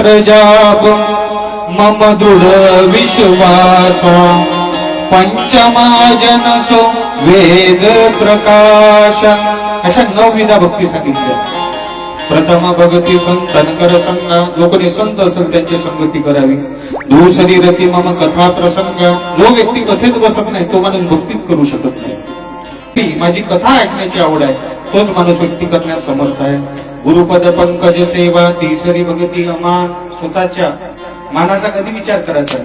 मंत्र जाप मम दृढ पंचमाजनसो वेद प्रकाश अशा नवविधा भक्ती सांगितल्या. प्रथम भगती संतन कर संग जो कोणी संत असेल त्यांची संगती करावी. दुसरी रती मम कथा प्रसंग जो व्यक्ती कथेत बसत नाही तो माणूस भक्तीच करू शकत नाही. ती माझी कथा ऐकण्याची आवड आहे तोच माणूस व्यक्ती करण्यास समर्थ आहे. गुरुपद पंकज सेवा तिसरी भगती अमान स्वतःच्या मानाचा कधी विचार करायचा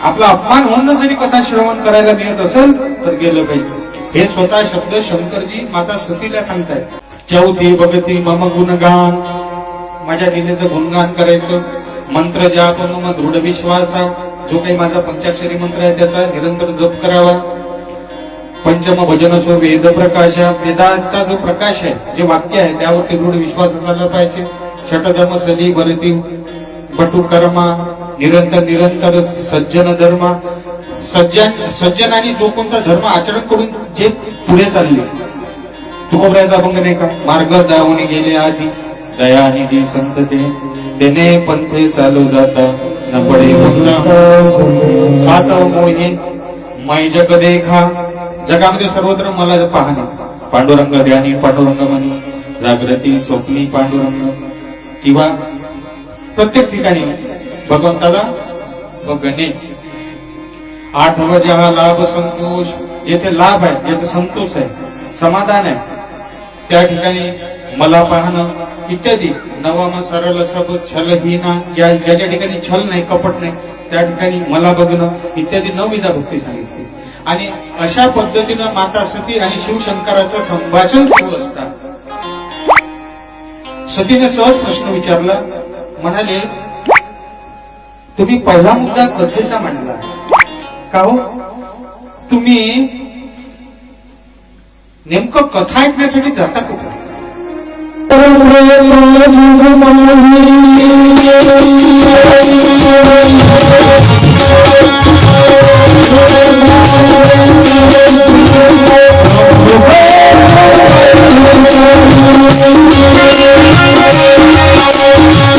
आपला अपमान होऊन जरी कथा श्रवण करायला मिळत असेल तर गेलं पाहिजे. हे स्वतः शब्द शंकरजी माता सतीला सांगतायत. चौथी भगती मम गुणगान. माझ्या दिनेचं गुणगान करायचं. मंत्र जाप मम दृढ विश्वासा. जो काही माझा पंचाक्षरी मंत्र आहे त्याचा निरंतर जप करावा. पंचम भजन वेद प्रकाश। वेदाचा जो प्रकाश आहे जे वाक्य आहे त्यावरती दृढ विश्वास असायला पाहिजे. षटधर्म सली भरती बटू कर्मा निरंतर निरंतर सज्जन धर्म. सज्जन सज्जनाने जो कोणता धर्म आचरण करून जे पुढे चालले. तुकोबऱ्याचा अभंग नाही का? मार्ग दावणी गेले आधी. दयानिधी संतते देने पंथे चालू जाता. न पडे सात मोही मै जग देखा. जगामध्ये सर्वत्र मला पाहणे पांडुरंग ध्यानी पांडुरंग म्हणे जागृती स्वप्नी पांडुरंग किंवा प्रत्येक ठिकाणी भगवंताला बघणे आठवा जेव्हा लाभ संतोष येथे लाभ आहे येथे संतोष आहे समाधान आहे त्या ठिकाणी मला पाहणं इत्यादी. नवम सरळ सब छलहीना ज्या ज्याच्या ठिकाणी छल नाही कपट नाही त्या ठिकाणी मला बघणं इत्यादी नवविधा भक्ती सांगितली. आणि अशा पद्धतीनं माता सती आणि शिवशंकराचं संभाषण सुरू असतात सतीने सहज प्रश्न विचारला म्हणाले तुम्ही पहिला मुद्दा कथेचा मांडला का हो तुम्ही नेमकं कथा ऐकण्यासाठी जाता कुठं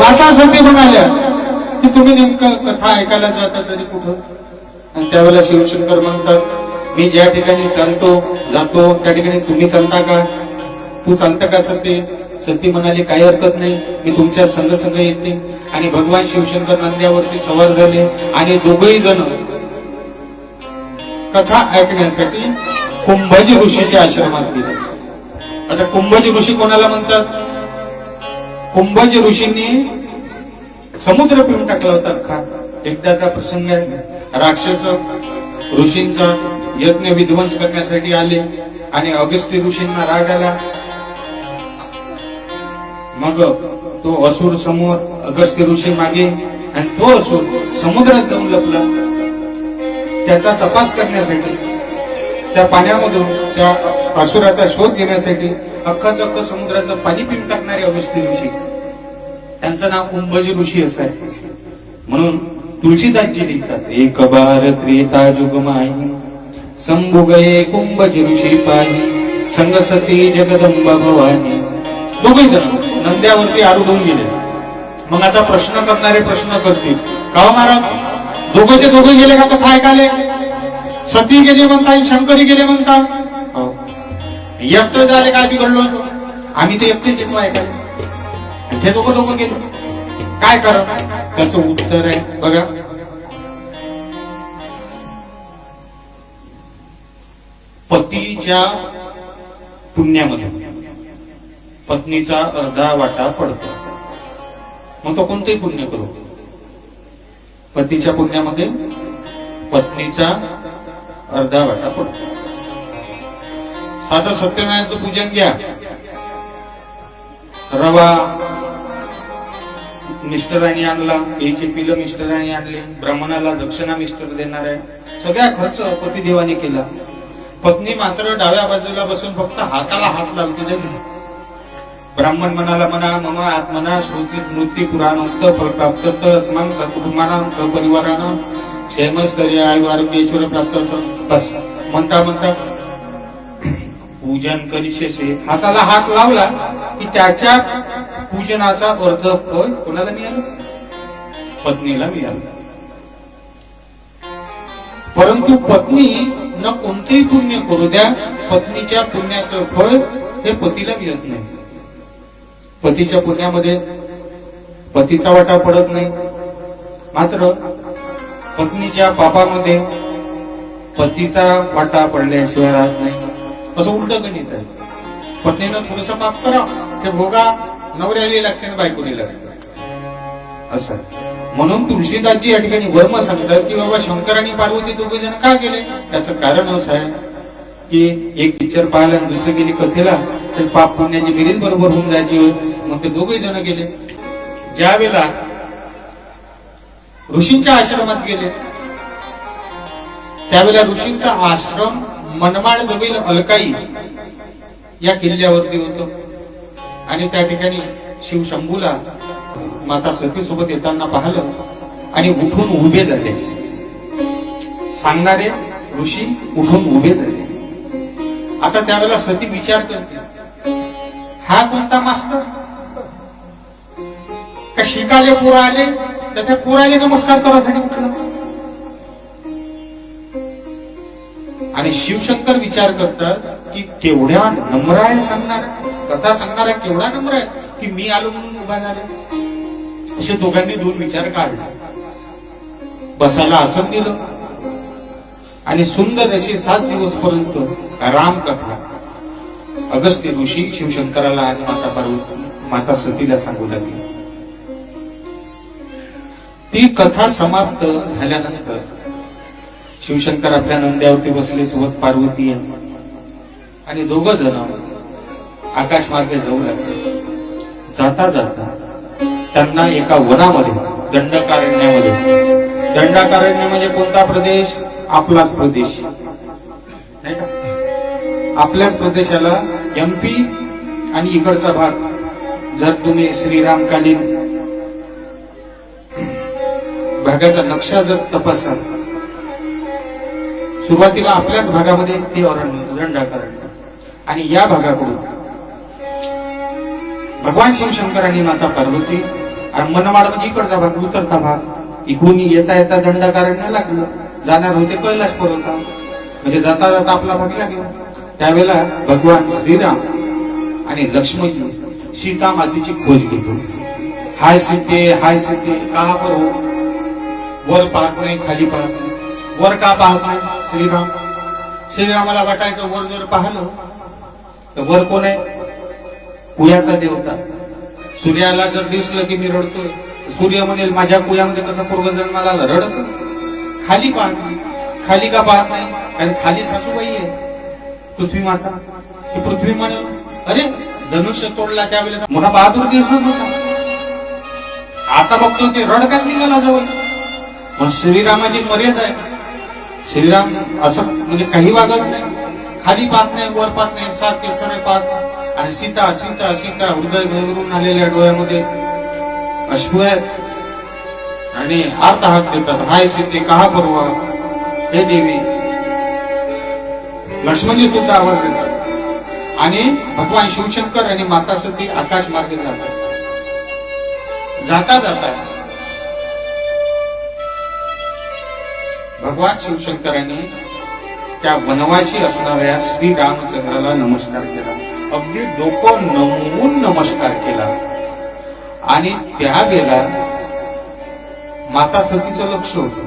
माता सती म्हणाल्या की तुम्ही नेमकं कथा ऐकायला जाता तरी कुठं? आणि त्यावेळेला शिवशंकर म्हणतात मी ज्या ठिकाणी चालतो जातो त्या ठिकाणी तुम्ही चालता का? तू सांगता का सती? सती म्हणाले काही हरकत नाही मी तुमच्या संघ संघ येते. आणि भगवान शिवशंकर नंद्यावरती सवार झाले आणि दोघही जण कथा ऐकण्यासाठी कुंभजी ऋषीच्या आश्रमात गेले. आता कुंभजी ऋषी कोणाला म्हणतात? कुंभज ऋषींनी समुद्र पिऊन टाकला होता अख्खा एकदाचा प्रसंग आहे राक्षस ऋषींचा यज्ञ विध्वंस करण्यासाठी आले आणि अगस्त्य ऋषींना राग आला. मग तो असुर समोर अगस्त्य ऋषी मागे आणि तो असुर समुद्रात जाऊन लपला. त्याचा तपास करण्यासाठी त्या पाण्यामधून त्या असुराचा शोध घेण्यासाठी अख्खा चक्क समुद्राचं पाणी पिऊन टाकणारे अगस्त्य ऋषी. त्यांचं नाव कुंभजी ऋषी असं आहे. म्हणून तुळशीदासजी लिहितात एक बार त्रेता जुग माही संभुगये कुंभजी ऋषी पाही संगसती जगदंबा भवानी दोघे जण नंद्यावरती आरूढ गेले. मग आता प्रश्न करणारे प्रश्न करतील. का हो महाराज? दोघंचे दोघे गेले का कथा ऐकाले सती गेले म्हणता शंकरी गेले म्हणता. हो. एकटं झाले काय बिघडलो? आम्ही ते एकटेच येतो ऐकायला ते दोघं दोघं गेलो. काय करा? त्याचं उत्तर आहे बघा. पतीच्या पुण्यामध्ये. पत्नीचा अर्धा वाटा पडतो. मग तो कोणतेही पुण्य करू. पतीच्या पुण्यामध्ये पत्नीचा अर्धा वाटा पडतो. साधं सत्यनारायणचं पूजन घ्या. रवा मिस्टरांनी आणला याची पिलं मिस्टरांनी आणली ब्राह्मणाला दक्षिणा मिस्टर देणार आहे. सगळ्या खर्च पतिदेवाने केला. पत्नी मात्र डाव्या बाजूला बसून फक्त हाताला हात लागतो नाही ब्राह्मण मनाला म्हणा मम आत्मना श्रुती स्मृती पुराण उक्त फलप्राप्त अस्मान सपरिवारानं सहपरिवारानं क्षेमस्तरी आयु आरोग्येश्वर प्राप्त बस. म्हणता म्हणता पूजन करीशेसे हाताला हात लावला की त्याच्या पूजनाचा अर्ध फळ कोणाला मिळाला? पत्नीला मिळाला. परंतु पत्नी न कोणतेही पुण्य करू द्या पत्नीच्या पुण्याचं फळ हे पतीला मिळत नाही. पतीच्या पुण्यामध्ये पतीचा वाटा पडत नाही. मात्र पत्नीच्या पापामध्ये पतीचा वाटा पडल्याशिवाय राहत नाही. असं उलट गणित आहे. पत्नीनं थोडस पाप करा. ते भोगा नवऱ्याला लागते बायकोनी लागते. असं म्हणून तुळशीदासजी या ठिकाणी वर्म सांगतात की बाबा शंकर आणि पार्वती दोघे जण का गेले? त्याचं कारण असं आहे. की एक पिक्चर पाहिला आणि दुसरं गेली कथेला तर पाप पुण्याची बेरीज बरोबर होऊन जायची मग ते दोघे जण गेले. ज्या वेळेला ऋषींच्या आश्रमात गेले त्यावेळेला ऋषींचा आश्रम मनमाड जवळ अलकाई या किल्ल्यावरती होतो. आणि त्या ठिकाणी शिव शंभूला माता सखी सोबत येताना पाहिलं आणि उठून उभे झाले. सांगणारे ऋषी उठून उभे झाले. आता त्यावेळेला सती विचार करते. हा कोणता मास्तर? का शिकाले पोरं आले तर त्या पुराले नमस्कार करायसाठी उठला आणि शिवशंकर विचार करतात की केवढ्या नम्र आहे सांगणार कथा सांगणारा केवढा नम्र आहे की मी आलो म्हणून उभा झाले. असे दोघांनी दोन विचार काढले. बसायला आसन दिलं. आणि सुंदर अशी सात दिवस पर्यंत रामकथा. अगस्त्य ऋषी शिवशंकराला आणि माता पार्वती माता सतीला सांगू लागली. ती कथा समाप्त झाल्यानंतर शिवशंकर आपल्या नंद्यावरती बसले सोबत पार्वती आणि दोघ जण आकाश मार्गे जाऊ लागले. जाता जाता त्यांना एका वनामध्ये दंडकारण्यामध्ये दंडकारण्य म्हणजे कोणता प्रदेश? आपलाच प्रदेश. आपल्याच प्रदेशाला एमपी आणि इकडचा भाग जर तुम्ही श्रीरामकालीन भागाचा नक्षा जर तपासाल सुरुवातीला आपल्याच भागामध्ये ते अरण्य आणि या भागाकडून भगवान शिवशंकर आणि माता पार्वती आणि मनमाड म्हणजे इकडचा भाग उतरता भाग इकडून येता येता दंडाकारण्य लागलं. जाणार होते कैलाश पर्वता म्हणजे जाता जाता आपला भाग लागला. त्यावेळेला भगवान श्रीराम आणि लक्ष्मण सीता मातेची खोज घेतो. हाय सीते हाय सीते का बरो वर पाहत नाही खाली पाहत नाही. वर का पाहत नाही? श्रीराम. श्रीरामाला वाटायचं वर जर पाहिलं तर वर कोण आहे? कुयाचा देवता. सूर्याला जर दिसलं की मी रडतोय सूर्य म्हणेल माझ्या कुयामध्ये कसं पूर्वजन्माला रडत खाली पाहत नाही. खाली का पाहत नाही? कारण खाली सासूबाई आहे. पृथ्वी माता. पृथ्वी म्हणेल अरे धनुष्य तोडला त्यावेळेला मोठा बहादूर होता. आता बघतो की रडकाच निघाला जवळ. पण श्रीरामाची मर्यादा आहे. श्रीराम असं म्हणजे काही वागत नाही. खाली पाहत नाही वर पाहत नाही सारखे सरे पाहत आणि सीता सीता सीता हृदय भरून आलेल्या डोळ्यामध्ये अश्रू आहेत. आणि हात हात देतात. हाय सीते कहा परवा? हे देवी लक्ष्मणजी सुद्धा आवाज देतात आणि भगवान शिवशंकर आणि माता सती आकाश मार्गे जातात. जाता जाता भगवान शिवशंकरांनी त्या वनवासी असणाऱ्या श्री रामचंद्राला नमस्कार केला. अगदी डोकं नमवून नमस्कार केला. आणि त्यावेळेला माता सतीचं लक्ष होतं.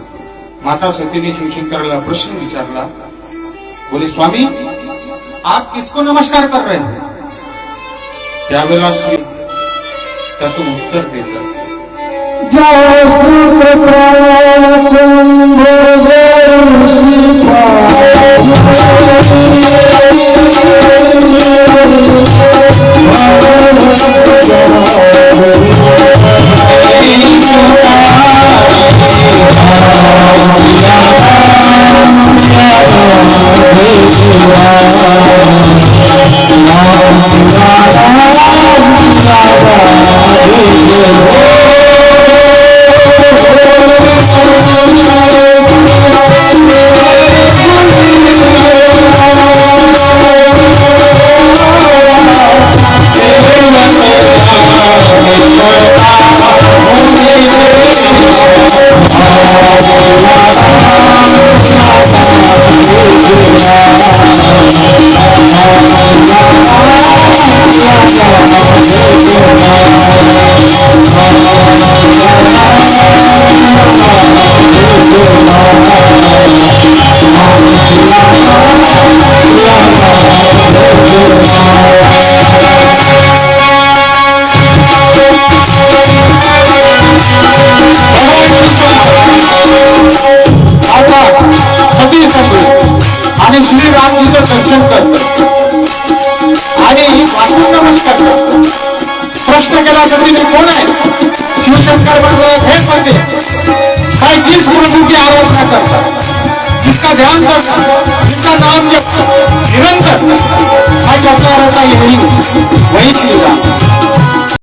माता सतीने शिवशंकराला प्रश्न विचारला बोले स्वामी आप किसको नमस्कार कर रहे हैं? त्यावेळेला श्री त्याचं उत्तर देतात. आता आणि श्री रामजीचं दर्शन करतो. आणि मात्र नमस्कार करतात प्रश्न केला सगळीने कोण आहे? शिवशंकर म्हणलं हे पडते मैं जिस प्रभु की आराधना करता जिसका ध्यान करता जिसका नाम जपता निरंतर. मैं करता रहता यही वही श्री राम